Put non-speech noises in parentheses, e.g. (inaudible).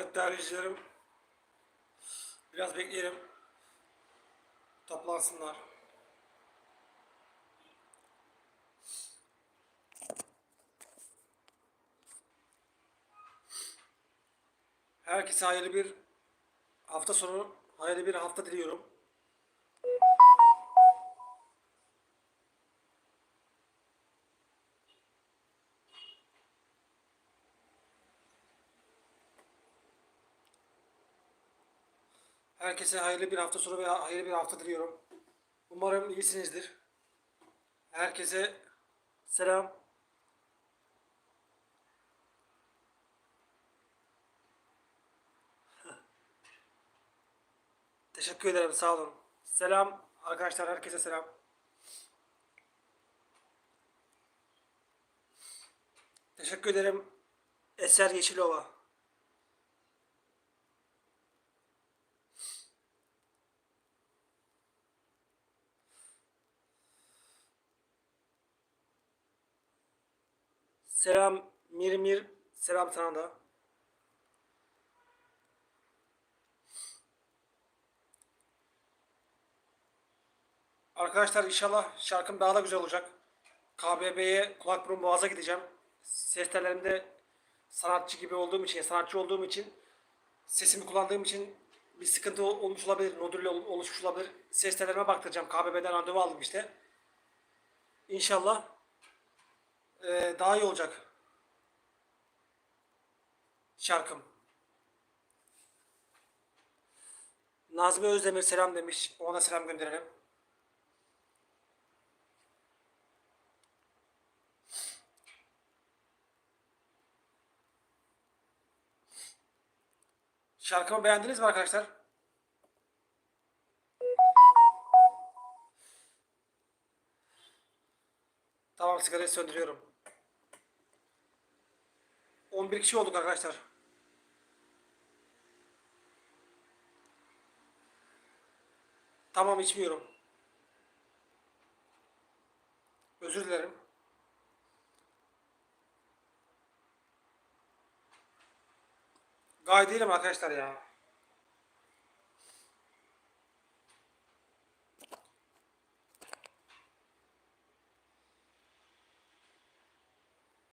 Evet değerli izleyicilerim. Biraz bekleyelim. Toplansınlar. Herkese hayırlı bir hafta sonu, hayırlı bir hafta diliyorum. Herkese hayırlı bir hafta sonu ve hayırlı bir hafta diliyorum. Umarım iyisinizdir. Herkese selam. (laughs) Teşekkür ederim. Sağ olun. Selam arkadaşlar. Herkese selam. Teşekkür ederim. Eser Yeşilova. Selam Mir Mir. Selam sana da. Arkadaşlar inşallah şarkım daha da güzel olacak. KBB'ye kulak burun boğaza gideceğim. Ses tellerimde sanatçı gibi olduğum için, sanatçı olduğum için sesimi kullandığım için bir sıkıntı ol- olmuş olabilir, nodülle ol- oluşmuş olabilir. Ses tellerime baktıracağım. KBB'den randevu aldım işte. İnşallah eee, daha iyi olacak şarkım. Nazmi Özdemir selam demiş. Ona selam gönderelim. Şarkımı beğendiniz mi arkadaşlar? Tamam sigarayı söndürüyorum. 11 kişi olduk arkadaşlar. Tamam içmiyorum. Özür dilerim. Gayet değilim arkadaşlar ya.